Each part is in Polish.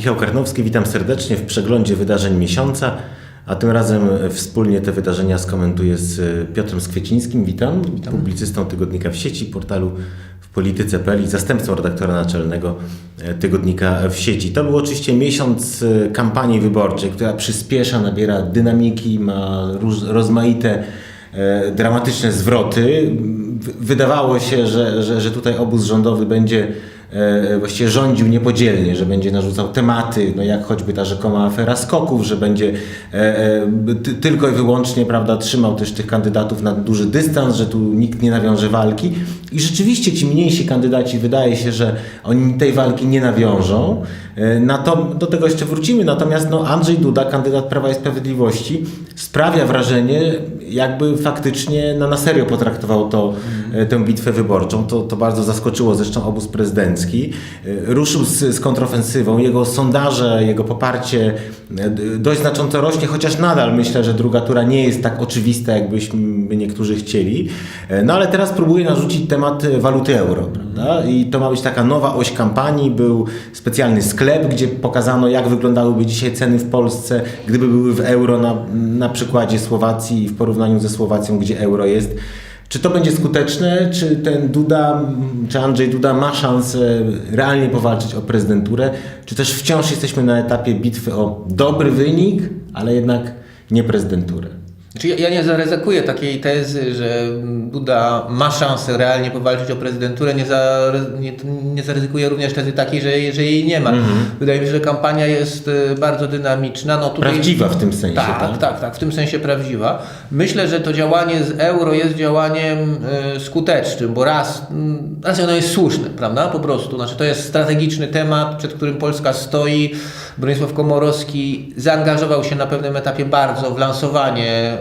Michał Karnowski, witam serdecznie w przeglądzie wydarzeń miesiąca, a tym razem wspólnie te wydarzenia skomentuję z Piotrem Skwiecińskim. Witam, witam. publicystą tygodnika w sieci, portalu w polityce.pl i zastępcą redaktora naczelnego tygodnika w sieci. To był oczywiście miesiąc kampanii wyborczej, która przyspiesza, nabiera dynamiki, ma róż, rozmaite e, dramatyczne zwroty. Wydawało się, że, że, że tutaj obóz rządowy będzie e, właściwie rządził niepodzielnie, że będzie narzucał tematy, no jak choćby ta rzekoma afera skoków, że będzie e, e, ty, tylko i wyłącznie prawda, trzymał też tych kandydatów na duży dystans, że tu nikt nie nawiąże walki. I rzeczywiście ci mniejsi kandydaci wydaje się, że oni tej walki nie nawiążą. E, Na to, do tego jeszcze wrócimy, natomiast no, Andrzej Duda, kandydat Prawa i Sprawiedliwości, sprawia wrażenie, jakby faktycznie no, na serio potraktował to, e, tę bitwę wyborczą. To, to bardzo zaskoczyło zresztą obóz prezydencki. E, Ruszył z, z kontrofensywą. Jego sondaże, jego poparcie d- dość znacząco rośnie, chociaż nadal myślę, że druga tura nie jest tak oczywista, jakbyśmy niektórzy chcieli. E, No ale teraz próbuje narzucić temat e, waluty euro, prawda? I to ma być taka nowa oś kampanii. Był specjalny sklep, gdzie pokazano, jak wyglądałyby dzisiaj ceny w Polsce, gdyby były w euro na, na przykładzie Słowacji w porównaniu ze Słowacją, gdzie euro jest. Czy to będzie skuteczne? Czy ten Duda, czy Andrzej Duda ma szansę realnie powalczyć o prezydenturę? Czy też wciąż jesteśmy na etapie bitwy o dobry wynik, ale jednak nie prezydenturę? Znaczy ja, ja nie zaryzykuję takiej tezy, że Duda ma szansę realnie powalczyć o prezydenturę. Nie, za, nie, nie zaryzykuję również tezy takiej, że, że jej nie ma. Wydaje mi się, że kampania jest e, bardzo dynamiczna. No tutaj, Prawdziwa w tym sensie, Tak, tak? tak, tak, w tym sensie prawdziwa. Myślę, że to działanie z euro jest działaniem e, skutecznym, bo raz, mm, raz ono jest słuszne, prawda? Po prostu. Znaczy, to jest strategiczny temat, przed którym Polska stoi. Bronisław Komorowski zaangażował się na pewnym etapie bardzo w lansowanie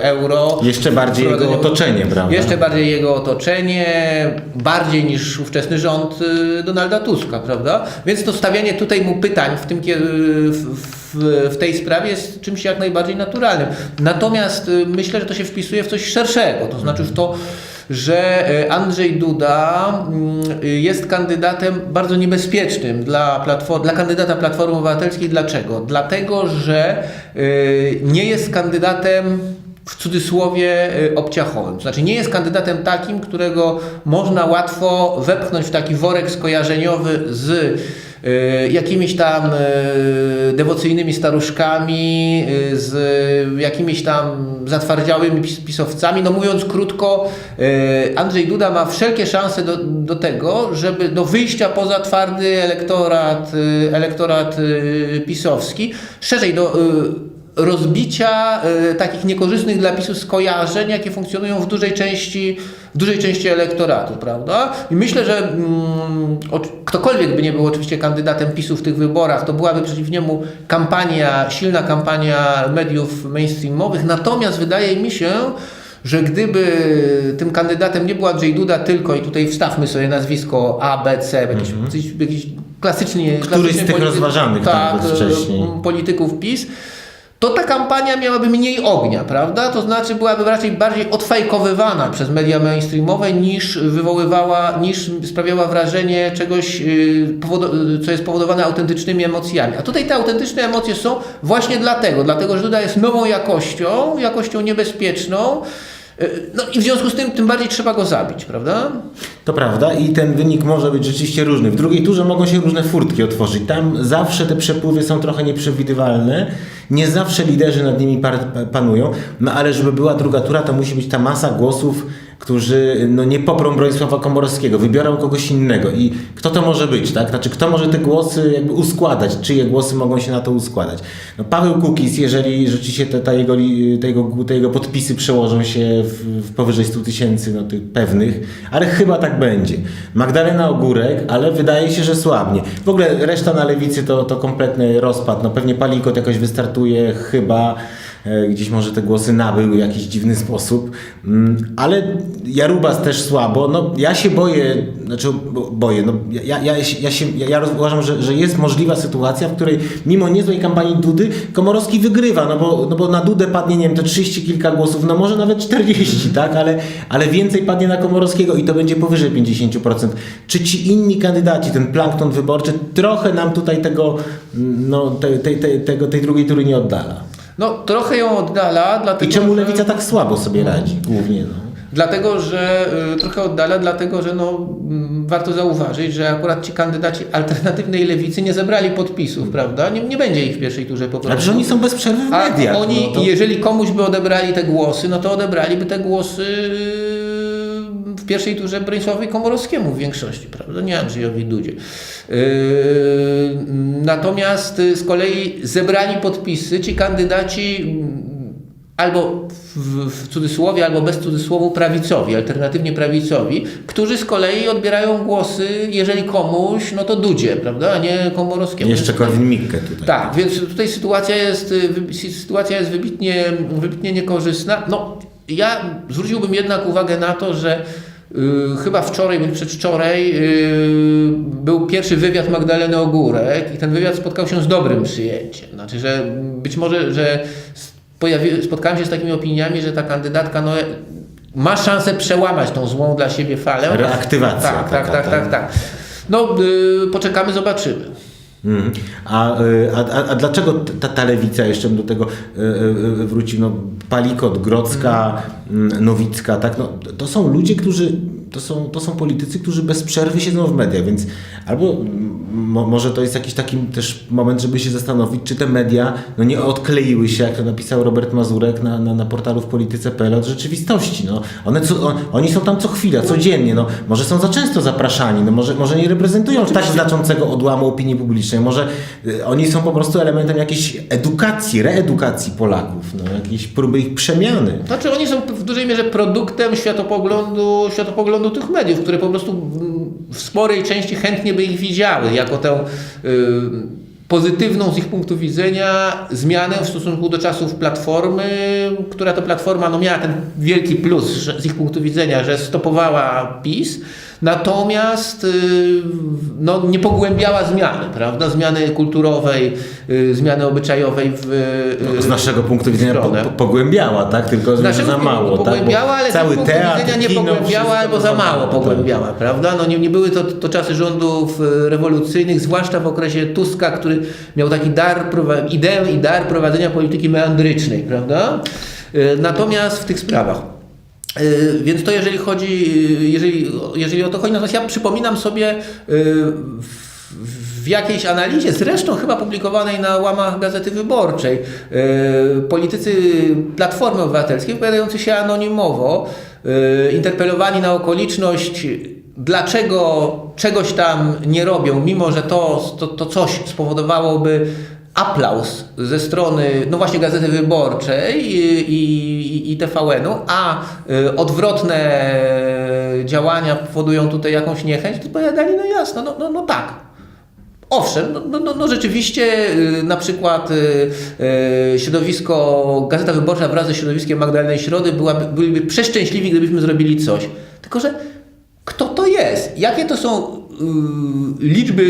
euro. Jeszcze bardziej jego otoczenie, prawda? Jeszcze bardziej jego otoczenie, bardziej niż ówczesny rząd y, Donalda Tuska, prawda? Więc to stawianie tutaj mu pytań w, tym, w, w tej sprawie jest czymś jak najbardziej naturalnym. Natomiast y, myślę, że to się wpisuje w coś szerszego, to znaczy w to, że y, Andrzej Duda mm, y, jest kandydatem bardzo niebezpiecznym dla, platform, dla kandydata Platformy Obywatelskiej. Dlaczego? Dlatego, że y, nie jest kandydatem w cudzysłowie y, obciachowym. Znaczy nie jest kandydatem takim, którego można łatwo wepchnąć w taki worek skojarzeniowy z jakimiś tam y, dewocyjnymi staruszkami, y, z jakimiś tam zatwardziałymi pis- pisowcami. No mówiąc krótko, y, Andrzej Duda ma wszelkie szanse do, do tego, żeby do wyjścia poza twardy elektorat, y, elektorat y, pisowski, szerzej do y, rozbicia y, takich niekorzystnych dla PiSu skojarzeń, jakie funkcjonują w dużej części, w dużej części elektoratu, prawda? I myślę, że mm, o, ktokolwiek by nie był oczywiście kandydatem PiSu w tych wyborach, to byłaby przeciw niemu kampania, silna kampania mediów mainstreamowych, natomiast wydaje mi się, że gdyby tym kandydatem nie był Andrzej Duda tylko, i tutaj wstawmy sobie nazwisko A, B, C, jakiś, coś, jakiś klasycznie... Któryś z tych polityk- rozważanych tak, wcześniej. e, polityków PiS, to ta kampania miałaby mniej ognia, prawda? To znaczy byłaby raczej bardziej odfajkowywana przez media mainstreamowe niż wywoływała, niż sprawiała wrażenie czegoś, yy, powodo- co jest powodowane autentycznymi emocjami. A tutaj te autentyczne emocje są właśnie dlatego, dlatego że Duda jest nową jakością, jakością niebezpieczną, no i w związku z tym tym bardziej trzeba go zabić, prawda? To prawda i ten wynik może być rzeczywiście różny. W drugiej turze mogą się różne furtki otworzyć. Tam zawsze te przepływy są trochę nieprzewidywalne. Nie zawsze liderzy nad nimi panują. No ale żeby była druga tura, to musi być ta masa głosów, którzy no, nie poprą Bronisława Komorowskiego, wybiorą kogoś innego. I kto to może być, tak? Znaczy, kto może te głosy jakby uskładać? Czyje głosy mogą się na to uskładać? No, Paweł Kukiz, jeżeli rzeczywiście te, ta jego, te, jego, te jego podpisy przełożą się w, w powyżej 100 tysięcy no, tych pewnych, ale chyba tak będzie. Magdalena Ogórek, ale wydaje się, że słabnie. W ogóle reszta na lewicy to, to kompletny rozpad. No, pewnie Palikot jakoś wystartuje, chyba. E, gdzieś może te głosy nabył w jakiś dziwny sposób, Mm, ale Jarubas też słabo. No, ja się boję, znaczy bo- boję, no, ja, ja, ja, się- ja, uważam, że, że jest możliwa sytuacja, w której mimo niezłej kampanii Dudy Komorowski wygrywa, no bo, no bo na Dudę padnie, nie wiem, te 30 kilka głosów, no może nawet 40, tak, ale, ale więcej padnie na Komorowskiego i to będzie powyżej 50%. Czy ci inni kandydaci, ten plankton wyborczy, trochę nam tutaj tego, mm, no, tej, tego, tej drugiej tury nie oddala? No trochę ją oddala, dlatego I czemu że- Lewica tak słabo sobie radzi głównie? No. Dlatego, że y, trochę oddala, dlatego, że no, mm, warto zauważyć, że akurat ci kandydaci alternatywnej lewicy nie zebrali podpisów, prawda? Nie, nie będzie ich w pierwszej turze po Ale prostu. że oni są bez przerwy w A mediach. oni, no to... jeżeli komuś by odebrali te głosy, no to odebraliby te głosy w pierwszej turze Bronisławowi Komorowskiemu w większości, prawda? Nie Andrzejowi Dudzie. Yy, natomiast y, z kolei zebrali podpisy ci kandydaci mm, albo w, w cudzysłowie, albo bez cudzysłowu prawicowi, alternatywnie prawicowi, którzy z kolei odbierają głosy, jeżeli komuś, no to Dudzie, prawda, a nie Komorowskiemu. Jeszcze Korwin-Mikke tutaj. tak, więc tutaj sytuacja jest, y, sytuacja jest wybitnie, wybitnie niekorzystna. No, ja zwróciłbym jednak uwagę na to, że y, chyba wczoraj bądź przedwczoraj y, był pierwszy wywiad Magdaleny Ogórek i ten wywiad spotkał się z dobrym przyjęciem. Znaczy, że być może, że pojawi, spotkałem się z takimi opiniami, że ta kandydatka no, ma szansę przełamać tą złą dla siebie falę. Reaktywacja Tak, tak, tak, tak, tak. tak. No, y, poczekamy, zobaczymy. Mhm. A, a, a, a dlaczego ta, ta lewica, jeszcze do tego y, y, wrócił, no, Palikot, Grodzka, mm, Nowicka, tak, no, to są ludzie, którzy, to są, to są politycy, którzy bez przerwy siedzą w mediach, więc albo mo, może to jest jakiś taki też moment, żeby się zastanowić, czy te media no, nie odkleiły się, jak to napisał Robert Mazurek na, na, na portalu w polityce.pl od rzeczywistości. No. One co, on, oni są tam co chwila, codziennie, no, może są za często zapraszani, no, może, może nie reprezentują tak znaczącego odłamu opinii publicznej, może y, oni są po prostu elementem jakiejś edukacji, reedukacji Polaków, no, jakiejś próby ich przemiany. Znaczy oni są w dużej mierze produktem światopoglądu, światopoglądu tych mediów, które po prostu w sporej części chętnie by ich widziały jako tę y, pozytywną z ich punktu widzenia zmianę w stosunku do czasów Platformy, która to Platforma no, miała ten wielki plus z ich punktu widzenia, że stopowała PiS, natomiast y, no, nie pogłębiała zmiany, prawda? Zmiany kulturowej, y, zmiany obyczajowej w y, Z naszego punktu widzenia po, pogłębiała, tak? Tylko Z naszego za mało. tak? Pogłębiała, ale z cały punktu teatr, widzenia nie kino, pogłębiała albo za mało tak. pogłębiała, prawda? No nie, nie były to, to czasy rządów rewolucyjnych, zwłaszcza w okresie Tuska, który miał taki dar, ideę i dar prowadzenia polityki meandrycznej, prawda? Natomiast w tych sprawach. E, Więc to jeżeli chodzi, e, jeżeli, jeżeli o to chodzi, natomiast ja przypominam sobie e, w, jakiejś analizie, zresztą chyba publikowanej na łamach Gazety Wyborczej, politycy Platformy Obywatelskiej wypowiadający się anonimowo, interpelowani na okoliczność, dlaczego czegoś tam nie robią, mimo że to, to, to coś spowodowałoby aplauz ze strony, no właśnie Gazety Wyborczej i, i, i TVN-u, a y, odwrotne działania powodują tutaj jakąś niechęć, to powiadali, no jasno, no, no, no tak. Owszem, no, no, no, no rzeczywiście y, na przykład y, y, środowisko, Gazeta Wyborcza wraz ze środowiskiem Magdaleny Środy byłaby, byliby przeszczęśliwi, gdybyśmy zrobili coś. Tylko, że kto to jest? Jakie to są liczby...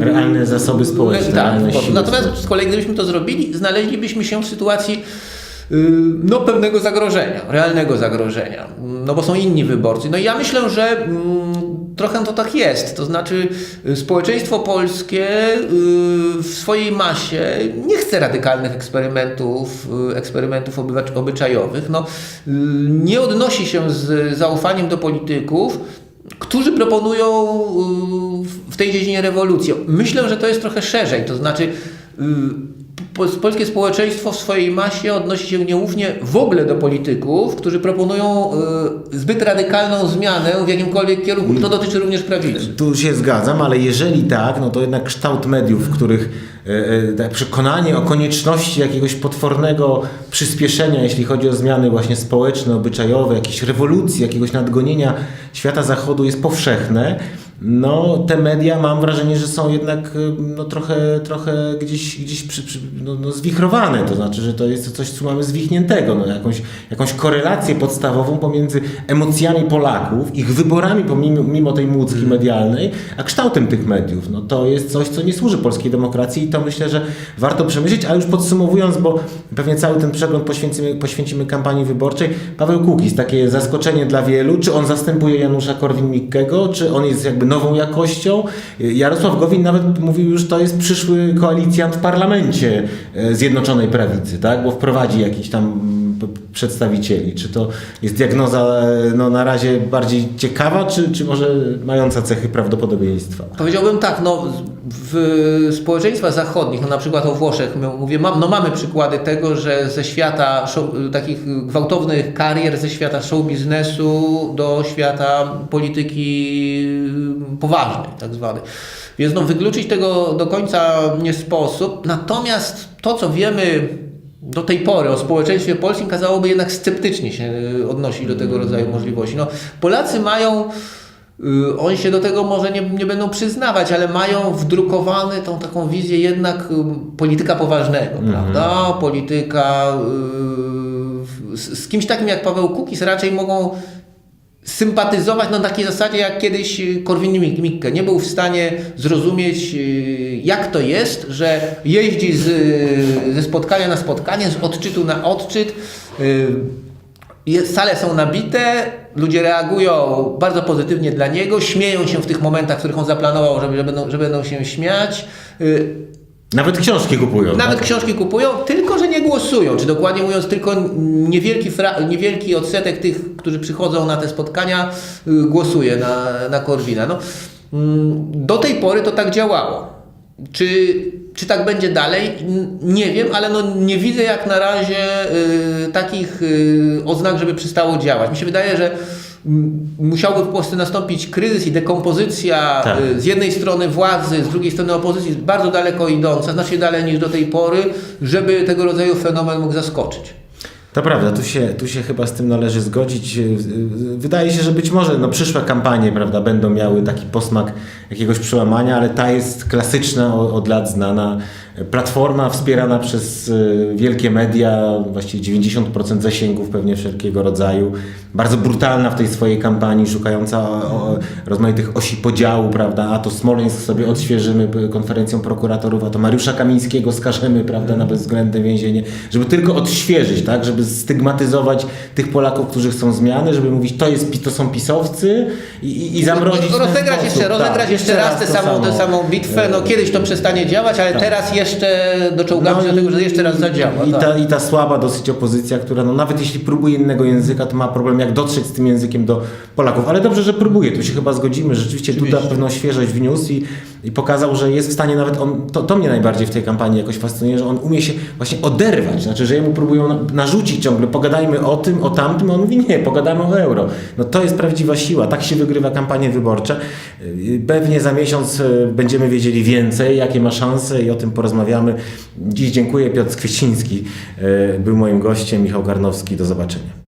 y, Realne zasoby społeczne, Tak, realne siły natomiast społeczne. z kolei gdybyśmy to zrobili, znaleźlibyśmy się w sytuacji y, no, pewnego zagrożenia, realnego zagrożenia, no bo są inni wyborcy. No i ja myślę, że mm, trochę to tak jest. To znaczy y, społeczeństwo polskie y, w swojej masie nie chce radykalnych eksperymentów, y, eksperymentów obyczajowych. No, y, nie odnosi się z zaufaniem do polityków, którzy proponują y, w tej dziedzinie rewolucję. Myślę, że to jest trochę szerzej, to znaczy y, polskie społeczeństwo w swojej masie odnosi się nieufnie w ogóle do polityków, którzy proponują y, zbyt radykalną zmianę w jakimkolwiek kierunku. To dotyczy również prawicy. Tu się zgadzam, ale jeżeli tak, no to jednak kształt mediów, w których e, tak przekonanie o konieczności jakiegoś potwornego przyspieszenia, jeśli chodzi o zmiany właśnie społeczne, obyczajowe, jakiejś rewolucji, jakiegoś nadgonienia świata zachodu jest powszechne, no te media mam wrażenie, że są jednak y, no, trochę, trochę gdzieś, gdzieś przy, przy, no, no, zwichrowane, to znaczy, że to jest coś, co mamy zwichniętego, no, jakąś, jakąś korelację podstawową pomiędzy emocjami Polaków, ich wyborami pomimo mimo tej młódzki medialnej, a kształtem tych mediów. No, to jest coś, co nie służy polskiej demokracji i to myślę, że warto przemyśleć, a już podsumowując, bo pewnie cały ten przegląd poświęcimy, poświęcimy kampanii wyborczej, Paweł Kukiz, takie zaskoczenie dla wielu, czy on zastępuje Janusza Korwin-Mikkego, czy on jest jakby nową jakością. Jarosław Gowin nawet mówił już, to jest przyszły koalicjant w parlamencie e, Zjednoczonej Prawicy, tak? bo wprowadzi jakiś tam mm, przedstawicieli. Czy to jest diagnoza e, no, na razie bardziej ciekawa, czy, czy może mająca cechy prawdopodobieństwa? Powiedziałbym tak, no w społeczeństwach zachodnich, no na przykład o Włoszech, mówię, mam, no mamy przykłady tego, że ze świata show, takich gwałtownych karier, ze świata show biznesu do świata polityki poważnej, tak zwanej. Więc no wykluczyć tego do końca nie sposób. Natomiast to, co wiemy do tej pory o społeczeństwie polskim kazałoby jednak sceptycznie się y, odnosić do tego rodzaju możliwości. No, Polacy mają, oni się do tego może nie, nie będą przyznawać, ale mają wdrukowane tą taką wizję jednak y, polityka poważnego, prawda? Polityka y, z, z kimś takim jak Paweł Kukiz raczej mogą sympatyzować na takiej zasadzie, jak kiedyś y, Korwin-Mikke. Nie był w stanie zrozumieć, y, jak to jest, że jeździ z, y, ze spotkania na spotkanie, z odczytu na odczyt. Sale są nabite, ludzie reagują bardzo pozytywnie dla niego, śmieją się w tych momentach, w których on zaplanował, że, będą, że będą się śmiać. y, Nawet książki kupują. nawet tak? książki kupują, tylko że nie głosują. Czy dokładnie mówiąc, tylko niewielki, niewielki odsetek tych, którzy przychodzą na te spotkania, y, głosuje na, na Korwina. No, mm, do tej pory to tak działało. Czy, czy tak będzie dalej? Nie wiem, ale no nie widzę jak na razie y, takich y, oznak, żeby przestało działać. Mi się wydaje, że musiałby w Polsce nastąpić kryzys i dekompozycja Tak. y, z jednej strony władzy, z drugiej strony opozycji bardzo daleko idąca, znacznie dalej niż do tej pory, żeby tego rodzaju fenomen mógł zaskoczyć. To prawda, tu się, tu się chyba z tym należy zgodzić. Wydaje się, że być może no, przyszłe kampanie prawda, będą miały taki posmak jakiegoś przełamania, ale ta jest klasyczna, od lat znana. Platforma wspierana przez y, wielkie media, właściwie 90% zasięgów pewnie wszelkiego rodzaju. Bardzo brutalna w tej swojej kampanii, szukająca rozmaitych osi podziału, prawda? A to Smoleńsk sobie odświeżymy konferencją prokuratorów, a to Mariusza Kamińskiego skażemy, prawda, na bezwzględne więzienie, żeby tylko odświeżyć, tak? Żeby stygmatyzować tych Polaków, którzy chcą zmiany, żeby mówić, to, jest, to są pisowcy i, i, zamrozić rozegrać jeszcze, Tak, rozegrać jeszcze raz tę samą, samą bitwę. No kiedyś to przestanie działać, ale Tak. teraz jeszcze doczołgamy No do tego, że jeszcze raz zadziała. I tak. ta, I ta słaba dosyć opozycja, która no, nawet jeśli próbuje innego języka, to ma problem jak dotrzeć z tym językiem do Polaków. Ale dobrze, że próbuje, tu się chyba zgodzimy. Rzeczywiście Duda Oczywiście. pewną świeżość wniósł i, i pokazał, że jest w stanie nawet on, to, to mnie najbardziej w tej kampanii jakoś fascynuje, że on umie się właśnie oderwać. Znaczy, że jemu próbują na- narzucić ciągle, pogadajmy o tym, o tamtym, a on mówi nie, pogadamy o euro. No to jest prawdziwa siła, tak się wygrywa kampanie wyborcze. Yy, Pewnie za miesiąc yy, będziemy wiedzieli więcej, jakie ma szanse i o tym porozmawiamy. Dziś dziękuję, Piotr Kwieciński yy, był moim gościem, Michał Garnowski, do zobaczenia.